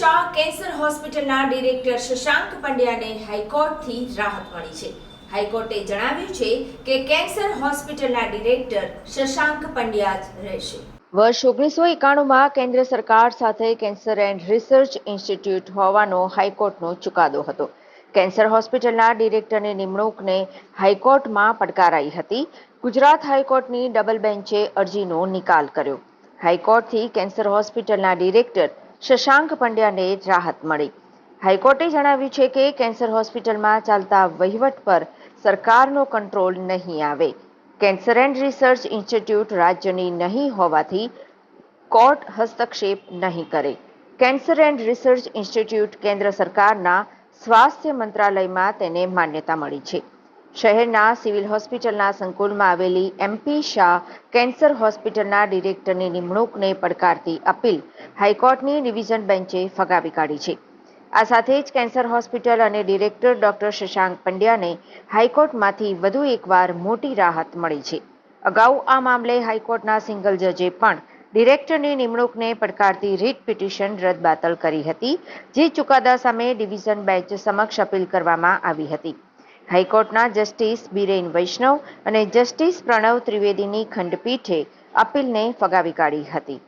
હોસ્પિટલના ડિરેક્ટર શશાંક પંડ્યાને હાઈકોર્ટથી રાહત મળી છે. હાઈકોર્ટે જણાવ્યું છે કે કેન્સર હોસ્પિટલના ડિરેક્ટર શશાંક પંડ્યા જ રહેશે. વર્ષ ઓગણીસો એકાણુંમાં કેન્દ્ર સરકાર સાથે કેન્સર એન્ડ રિસર્ચ ઇન્સ્ટિટ્યૂટ હોવાનો હાઈકોર્ટનો ચુકાદો હતો. કેન્સર હોસ્પિટલના ડિરેક્ટરની નિમણૂકને હાઈકોર્ટમાં પડકારાઈ હતી. ગુજરાત હાઈકોર્ટની ડબલ બેન્ચે અરજીનો નિકાલ કર્યો. હાઈકોર્ટથી કેન્સર હોસ્પિટલના ડિરેક્ટર શશાંક પંડ્યાને રાહત મળી. હાઈકોર્ટે જણાવ્યું છે કે કેન્સર હોસ્પિટલમાં ચાલતા વહીવટ પર સરકારનો કંટ્રોલ નહીં આવે. કેન્સર એન્ડ રિસર્ચ ઇન્સ્ટિટ્યૂટ રાજ્યની નહીં હોવાથી કોર્ટ હસ્તક્ષેપ નહીં કરે. કેન્સર એન્ડ રિસર્ચ ઇન્સ્ટિટ્યૂટ કેન્દ્ર સરકારના સ્વાસ્થ્ય મંત્રાલયમાં તેને માન્યતા મળી છે. શહેરના સિવિલ હોસ્પિટલના સંકુલમાં આવેલી એમપી શાહ કેન્સર હોસ્પિટલના ડિરેક્ટરની નિમણૂકને પડકારતી અપીલ હાઈકોર્ટની ડિવિઝન બેન્ચે ફગાવી કાઢી છે. આ સાથે જ કેન્સર હોસ્પિટલ અને ડિરેક્ટર ડોક્ટર શશાંક પંડ્યાને હાઈકોર્ટમાંથી વધુ એકવાર મોટી રાહત મળી છે. અગાઉ આ મામલે હાઈકોર્ટના સિંગલ જજે પણ ડિરેક્ટરની નિમણૂકને પડકારતી રીટ પિટિશન રદબાતલ કરી હતી, જે ચુકાદા સામે ડિવિઝન બેન્ચ સમક્ષ અપીલ કરવામાં આવી હતી. હાઈકોર્ટના જસ્ટિસ બિરેન વૈષ્ણવ અને જસ્ટિસ પ્રણવ ત્રિવેદીની ખંડપીઠે અપીલને ફગાવી કાઢી હતી.